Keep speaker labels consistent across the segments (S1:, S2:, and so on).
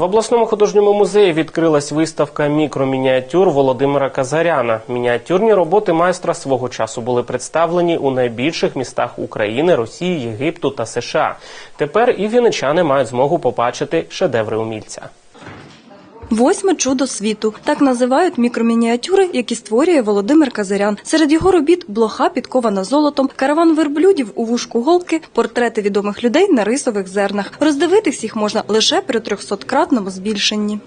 S1: В обласному художньому музеї відкрилась виставка мікромініатюр Володимира Казаряна. Мініатюрні роботи майстра свого часу були представлені у найбільших містах України, Росії, Єгипту та США. Тепер і віничани мають змогу побачити шедеври умільця.
S2: Восьме чудо світу так називають мікромініатюри, які створює Володимир Казарян. Серед його робіт блоха підкована золотом, караван верблюдів у вушку голки, портрети відомих людей на рисових зернах. Роздивитись їх можна лише при 300-кратному збільшенні.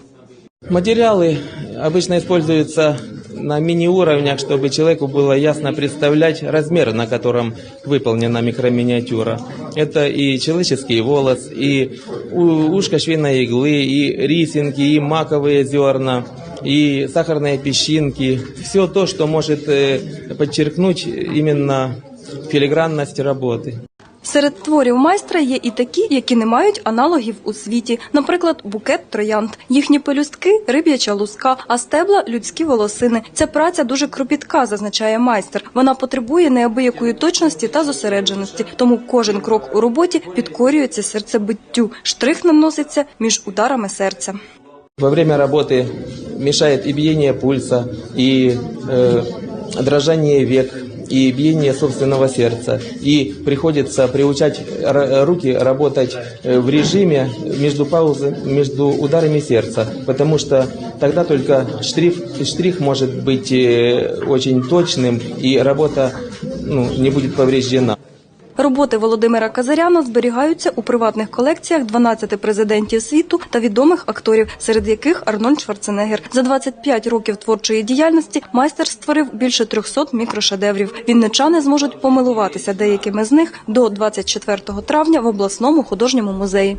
S3: Матеріали обычно используются на мини-уровнях, чтобы человеку было ясно представлять размер, на котором выполнена микроминиатюра. Это и человеческий волос, и ушко швейной иглы, и рисинки, и маковые зерна, и сахарные песчинки. Все то, что может э, подчеркнуть именно филигранность работы.
S2: Серед творів майстра є і такі, які не мають аналогів у світі. Наприклад, букет троянд. Їхні пелюстки риб'яча луска, а стебла людські волосини. Ця праця дуже кропітка, зазначає майстер. Вона потребує неабиякої точності та зосередженості, тому кожен крок у роботі підкорюється серцебиттю. Штрих наноситься між ударами серця.
S3: Во время работы мешает и биение пульса, и э, дрожание век, и биение собственного сердца. И приходится приучать руки работать э, в режиме между паузы, между ударами сердца, потому что тогда только штрих, штрих может быть э, очень точным, и работа ну, не будет повреждена.
S2: Роботи Володимира Казаряна зберігаються у приватних колекціях 12 президентів світу та відомих акторів, серед яких Арнольд Шварценеггер. За 25 років творчої діяльності майстер створив більше 300 мікрошедеврів. Вінничани зможуть помилуватися деякими з них до 24 травня в обласному художньому музеї.